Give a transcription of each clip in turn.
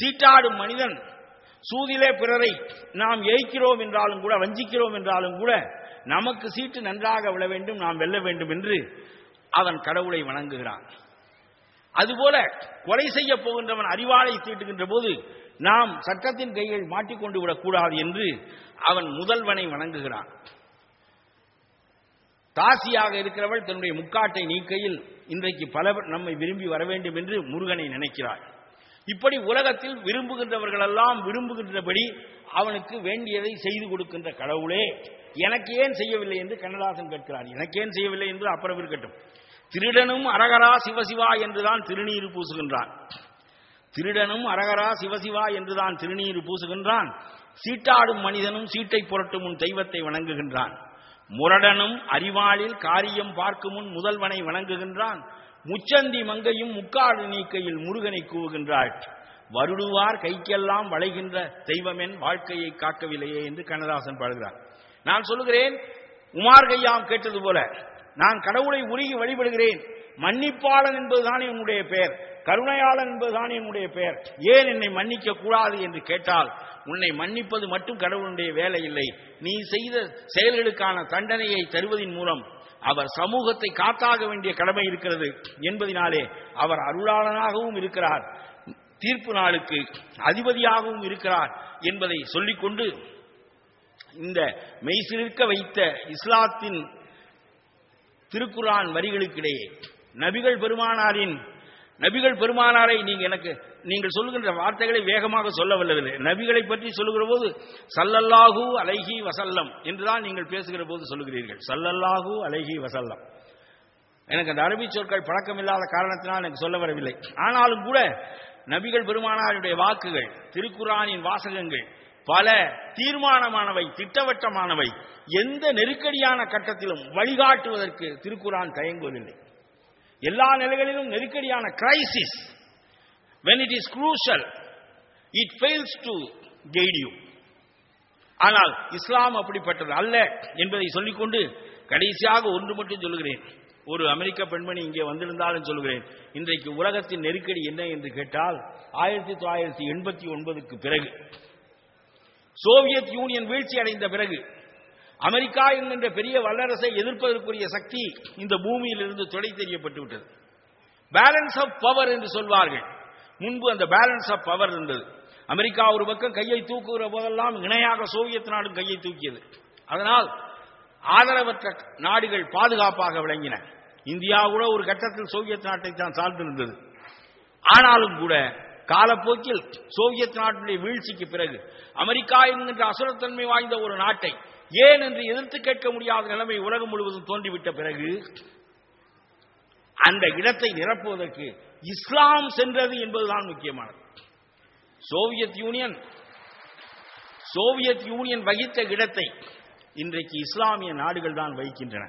சீட்டாடும் மனிதன் சூதிலே பிறரை நாம் ஏய்க்கிறோம் என்றாலும் கூட வஞ்சிக்கிறோம் என்றாலும் கூட நமக்கு சீட்டு நன்றாக விழ வேண்டும் நாம் வெல்ல வேண்டும் என்று அவன் கடவுளை வணங்குகிறான். அதுபோல கொலை செய்ய போகின்றவன் அறிவாளை தீட்டுகின்ற போது நாம் சட்டத்தின் கையில் மாட்டிக்கொண்டு விடக்கூடாது என்று அவன் முதல்வனை வணங்குகிறான். தாசியாக இருக்கிறவள் தன்னுடைய முக்காட்டை நீக்கையில் இன்றைக்கு பலர் நம்மை விரும்பி வர வேண்டும் என்று முருகனை நினைக்கிறாள். இப்படி உலகத்தில் விரும்புகின்றவர்களெல்லாம் விரும்புகின்றபடி அவனுக்கு வேண்டியதை செய்து கொடுக்கின்ற கடவுளே எனக்கு ஏன் செய்யவில்லை என்று கண்ணதாசன் கேட்கிறார். எனக்கு ஏன் செய்யவில்லை என்று அப்புறம் இருக்கட்டும். திருடனும் அரகரா சிவசிவா என்றுதான் திருநீர் பூசுகின்றான். திருடனும் அரகரா சிவசிவா என்றுதான் திருநீர் பூசுகின்றான். சீட்டாடும் மனிதனும் சீட்டை புரட்டும் முன் தெய்வத்தை வணங்குகின்றான். முரடனும் அறிவாளில் காரியம் பார்க்கும் முன் முதல்வனை வணங்குகின்றான். முச்சந்தி மங்கையும் முக்காடு நீக்கையில் முருகனை கூவுகின்றாள். வருடுவார் கைக்கெல்லாம் வளைகின்ற தெய்வமென் வாழ்க்கையை காக்கவில்லையே என்று கண்ணதாசன் பாடுகிறார். நான் சொல்லுகிறேன் உமார் கையாம் கேட்டது போல நான் கடவுளை உருகி வழிபடுகிறேன். மன்னிப்பாளன் என்பதுதான் என்னுடைய பெயர். கருணையாளன் என்பதுதான் என்னுடைய பெயர். ஏன் என்னை மன்னிக்க கூடாது என்று கேட்டால் உன்னை மன்னிப்பது மட்டும் கடவுளுடைய வேலை இல்லை. நீ செய்த செயல்களுக்கான தண்டனையை தருவதின் மூலம் அவர் சமூகத்தை காத்தாக வேண்டிய கடமை இருக்கிறது என்பதினாலே அவர் அருளாளனாகவும் இருக்கிறார். தீர்ப்பு நாளுக்கு அதிபதியாகவும் இருக்கிறார் என்பதை சொல்லிக்கொண்டு இந்த மெய்சிலிருக்க வைத்த இஸ்லாத்தின் திருக்குரான் வரிகளுக்கிடையே நபிகள் பெருமானாரின் நபிகள் பெருமானாரை நீங்க எனக்கு நீங்கள் சொல்லுகின்ற வார்த்தைகளை வேகமாக சொல்ல வல்லவில்லை நபிகளை பற்றி சொல்லுகிற போது சல்லல்லாஹு அலைஹி வசல்லம் என்றுதான் நீங்கள் பேசுகிற போது சொல்லுகிறீர்கள். சல்லல்லாஹு அலைஹி வசல்லம் எனக்கு அந்த அரபி சொற்கள் பழக்கமில்லாத காரணத்தினால் எனக்கு சொல்ல வரவில்லை. ஆனாலும் கூட நபிகள் பெருமானாருடைய வாக்குகள் திருக்குறானின் வாசகங்கள் பல தீர்மானமானவை திட்டவட்டமானவை எந்த நெருக்கடியான கட்டத்திலும் வழிகாட்டுவதற்கு திருக்குறான் தயங்குவதில்லை. எல்லா நிலைகளிலும் நெருக்கடியான crisis when it is crucial it fails to guide you. ஆனால் இஸ்லாம் அப்படிப்பட்டது அல்ல என்பதை சொல்லிக்கொண்டு கடைசியாக ஒன்று மட்டும் சொல்லுகிறேன். ஒரு அமெரிக்க பெண்மணி இங்கே வந்திருந்தாலும் சொல்கிறேன் இன்றைக்கு உலகத்தின் நெருக்கடி என்ன என்று கேட்டால் ஆயிரத்தி தொள்ளாயிரத்தி எண்பத்தி ஒன்பதுக்கு பிறகு சோவியத் யூனியன் வீழ்ச்சி அடைந்த பிறகு அமெரிக்கா என்கின்ற பெரிய வல்லரசை எதிர்ப்பதற்குரிய சக்தி இந்த பூமியிலிருந்து தொலை தெரியப்பட்டு விட்டது பேலன்ஸ் ஆஃப் பவர் என்று சொல்வார்கள். முன்பு அந்த பேலன்ஸ் ஆஃப் பவர் இருந்தது. அமெரிக்கா ஒரு பக்கம் கையை தூக்குகிற போதெல்லாம் இணையாக சோவியத் நாடும் கையை தூக்கியது. அதனால் ஆதரவற்ற நாடுகள் பாதுகாப்பாக விளங்கின. இந்தியா கூட ஒரு கட்டத்தில் சோவியத் நாட்டை தான் சார்ந்திருந்தது. ஆனாலும் கூட காலப்போக்கில் சோவியத் நாட்டுடைய வீழ்ச்சிக்கு பிறகு அமெரிக்கா என்கின்ற அசுரத்தன்மை வாய்ந்த ஒரு நாட்டை ஏன் என்று எதிர்த்து கேட்க முடியாத நிலைமை உலகம் முழுவதும் தோன்றிவிட்ட பிறகு அந்த இடத்தை நிரப்புவதற்கு இஸ்லாம் சென்றது என்பதுதான் முக்கியமானது. சோவியத் யூனியன் சோவியத் யூனியன் வகித்த இடத்தை இன்றைக்கு இஸ்லாமிய நாடுகள் தான் வகிக்கின்றன.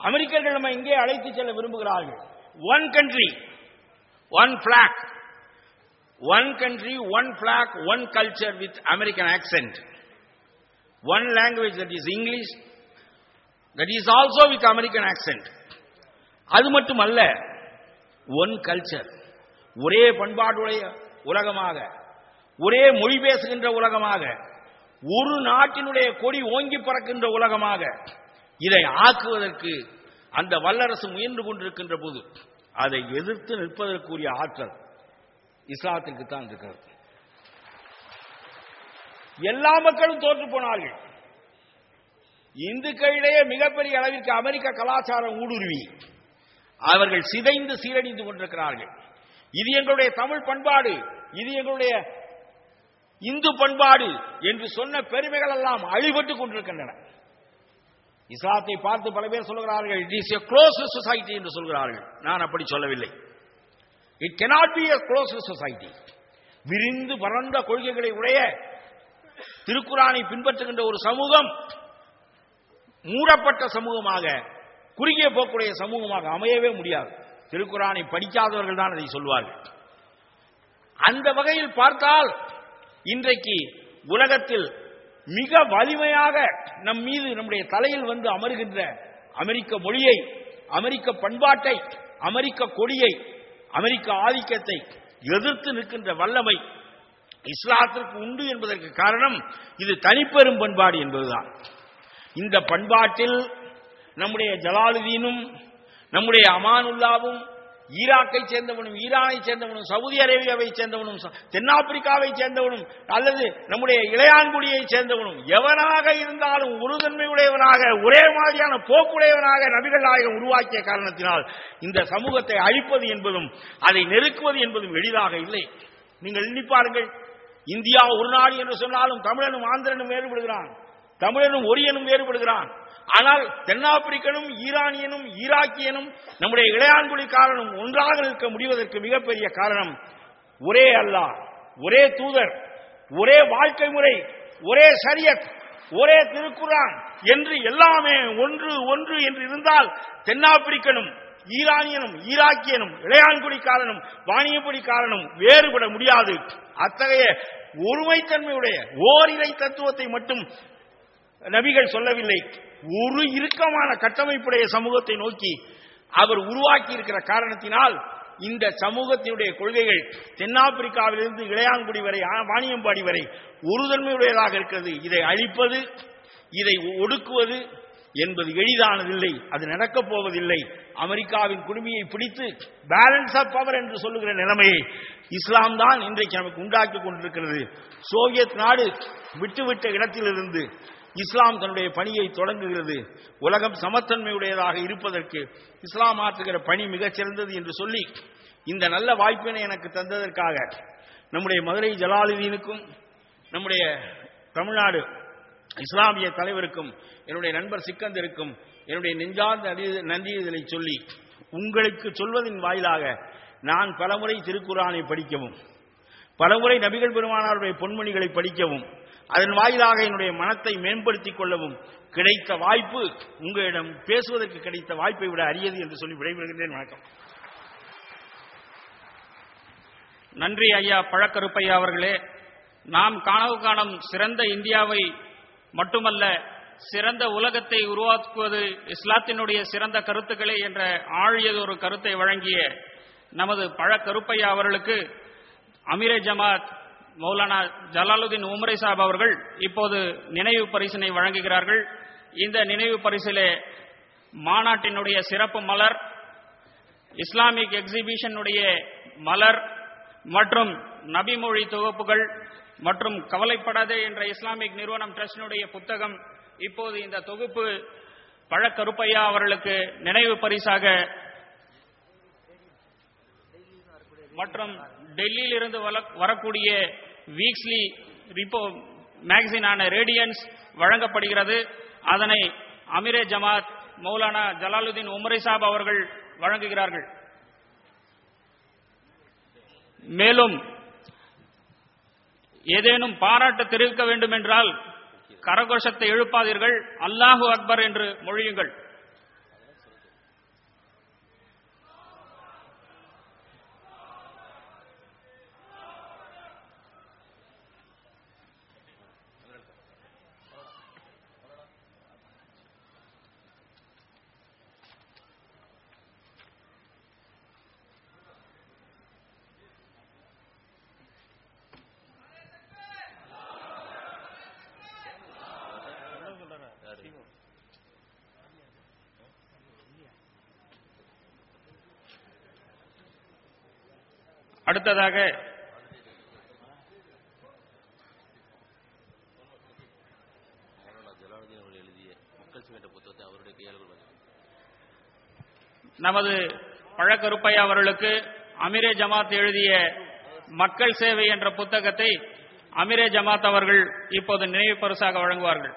அமெரிக்கர்கள் நம்ம இங்கே அழைத்து செல்ல விரும்புகிறார்கள். One country one block one country one block one culture with American accent one language that is English that is also with American accent அது மட்டுமல்ல ஒன் கல்ச்சர் ஒரே பண்பாடுடைய உலகமாக ஒரே மொழி பேசுகின்ற உலகமாக ஒரு நாட்டினுடைய கொடி ஓங்கி பறக்கின்ற உலகமாக இதை ஆக்குவதற்கு அந்த வல்லரசு முயன்று கொண்டிருக்கின்ற போது அதை எதிர்த்து நிற்பதற்குரிய ஆற்றல் இஸ்லாத்திற்கு தான் இருக்கிறது. எல்லா மக்களும் தோற்று போனார்கள். இந்துக்களிடையே மிகப்பெரிய அளவிற்கு அமெரிக்க கலாச்சாரம் ஊடுருவி. அவர்கள் சிதைந்து சீரழிந்து கொண்டிருக்கிறார்கள். இது எங்களுடைய தமிழ் பண்பாடு இது எங்களுடைய இந்து பண்பாடு என்று சொன்ன பெருமைகள் எல்லாம் அழிபட்டுக் கொண்டிருக்கின்றன. இஸ்லாத்தை பார்த்து பல பேர் சொல்கிறார்கள் it is a close society என்று சொல்கிறார்கள். நான் அப்படி சொல்லவில்லை. It cannot be a close society விரிந்து பரந்த கொள்கைகளை உடைய திருக்குறானை பின்பற்றுகின்ற ஒரு சமூகம் மூடப்பட்ட சமூகமாக குறுகிய போக்குடைய சமூகமாக அமையவே முடியாது. திருக்குறானை படிக்காதவர்கள் தான் அதை சொல்வார்கள். அந்த வகையில் பார்த்தால் இன்றைக்கு உலகத்தில் மிக வலிமையாக நம் மீது நம்முடைய தலையில் வந்து அமர்கின்ற அமெரிக்க மொழியை அமெரிக்க பண்பாட்டை அமெரிக்க கொடியை அமெரிக்க ஆதிக்கத்தை எதிர்த்து நிற்கின்ற வல்லமை இஸ்லாத்திற்கு உண்டு என்பதற்கு காரணம் இது தனிப்பெரும் பண்பாடு என்பதுதான். இந்த பண்பாட்டில் நம்முடைய ஜலாலுதீனும் நம்முடைய அமானுல்லாவும் ஈராக்கை சேர்ந்தவனும் ஈரானை சேர்ந்தவனும் சவுதி அரேபியாவை சேர்ந்தவனும் தென்னாப்பிரிக்காவை சேர்ந்தவனும் அல்லது நம்முடைய இளையான்குடியை சேர்ந்தவனும் எவனாக இருந்தாலும் உறுதன்மையுடையவனாக ஒரே மாதிரியான போக்குடையவனாக நபிகள் நாயகம் உருவாக்கிய காரணத்தினால் இந்த சமூகத்தை அழிப்பது என்பதும் அதை நெருக்குவது என்பதும் எளிதாக இல்லை. நீங்கள் எண்ணி பாருங்கள் இந்தியா ஒரு நாடு என்று சொன்னாலும் தமிழனும் ஆந்திரனும் வேறுபடுகிறான். தமிழனும் ஒரியனும் வேறுபடுகிறான். ஆனால் தென்னாப்பிரிக்கனும் ஈரானியனும் ஈராக்கியனும் நம்முடைய இளையான்குடிக்காரனும் ஒன்றாக நிற்க முடிவதற்கு மிகப்பெரிய காரணம் ஒரே அல்லாஹ் ஒரே தூதர் ஒரே வாழ்க்கை முறை ஒரே சரியத் ஒரே திருக்குறான் என்று எல்லாமே ஒன்று ஒன்று என்று இருந்தால் தென்னாப்பிரிக்கனும் ஈரானியனும் ஈராக்கியனும் இளையான்குடிக்காரனும் வாணியப்படிக்காரனும் வேறுபட முடியாது. அத்தகைய ஒருமைத்தன்மையுடைய ஓரிரை தத்துவத்தை மட்டும் நபிகள் சொல்லவில்லை. ஒரு இறுக்கமான கட்டமைப்புடைய சமூகத்தை நோக்கி அவர் உருவாக்கி இருக்கிற காரணத்தினால் இந்த சமூகத்தினுடைய கொள்கைகள் தென்னாப்பிரிக்காவிலிருந்து இளையான்குடி வரை வாணியம்பாடி வரை ஒருதன்மையுடையதாக இருக்கிறது. இதை அழிப்பது இதை ஒடுக்குவது என்பது எளிதானதில்லை. அது நடக்கப் போவதில்லை. அமெரிக்காவின் குடுமையை பிடித்து பேலன்ஸ் ஆஃப் பவர் என்று சொல்லுகிற நிலைமையை இஸ்லாம் தான் இன்றைக்கு நமக்கு உண்டாக்கி கொண்டிருக்கிறது. சோவியத் நாடு விட்டுவிட்ட இடத்திலிருந்து இஸ்லாம் தன்னுடைய பணியை தொடங்குகிறது. உலகம் சமத்தன்மையுடையதாக இருப்பதற்கு இஸ்லாம் ஆற்றுகிற பணி மிகச் சிறந்தது என்று சொல்லி இந்த நல்ல வாய்ப்பினை எனக்கு தந்ததற்காக நம்முடைய மதுரை ஜலாலுதீனுக்கும் நம்முடைய தமிழ்நாடு இஸ்லாமிய தலைவருக்கும் என்னுடைய நண்பர் சிக்கந்தருக்கும் என்னுடைய நெஞ்சார்ந்த அறி- நன்றியதலை சொல்லி உங்களுக்கு சொல்வதின் வாயிலாக நான் பலமுறை திருக்குறானை படிக்கவும் பலமுறை நபிகள் பெருமானாருடைய பொன்மொழிகளை படிக்கவும் அதன் வாயிலாக என்னுடைய மனத்தை மேம்படுத்திக் கொள்ளவும் கிடைத்த வாய்ப்பு உங்களிடம் பேசுவதற்கு கிடைத்த வாய்ப்பை விட அரியது என்று சொல்லி விடைபெறுகின்றேன் வணக்கம். நன்றி ஐயா பழக்கருப்பையா அவர்களே. நாம் காணவு காணும் சிறந்த இந்தியாவை மட்டுமல்ல சிறந்த உலகத்தை உருவாக்குவது இஸ்லாத்தினுடைய சிறந்த கருத்துக்களே என்ற ஆழியதொரு கருத்தை வழங்கிய நமது பழக்கருப்பையா அவர்களுக்கு அமீரே ஜமாத் மௌலானா ஜலாலுதீன் உமரை சாப் அவர்கள் இப்போது நினைவு பரிசினை வழங்குகிறார்கள். இந்த நினைவு பரிசிலே மாநாட்டினுடைய சிறப்பு மலர் இஸ்லாமிக் எக்ஸிபிஷனுடைய மலர் மற்றும் நபிமொழி தொகுப்புகள் மற்றும் கவலைப்படாதே என்ற இஸ்லாமிக் நிறுவனம் ட்ரஸ்டினுடைய புத்தகம் இப்போது இந்த தொகுப்பு பழக்கருப்பையா அவர்களுக்கு நினைவு பரிசாக மற்றும் டெல்லியில் இருந்து வரக்கூடிய வீக்ஸ்லி ரிப்போ மேகசினான ரேடியன்ஸ் வழங்கப்படுகிறது. அதனை அமிரே ஜமாத் மௌலானா ஜலாலுதீன் உமரை சாப் அவர்கள் வழங்குகிறார்கள். மேலும் ஏதேனும் பாராட்டு தெரிவிக்க வேண்டும் என்றால் கரகோஷத்தை எழுப்பாதீர்கள். அல்லாஹு அக்பர் என்று மொழியுங்கள். அடுத்ததாக நமது பழக்கருப்பையா அவர்களுக்கு அமிரே ஜமாத் எழுதிய மக்கள் சேவை என்ற புத்தகத்தை அமிரே ஜமாத் அவர்கள் இப்போது நினைவு பரிசாக வழங்குவார்கள்.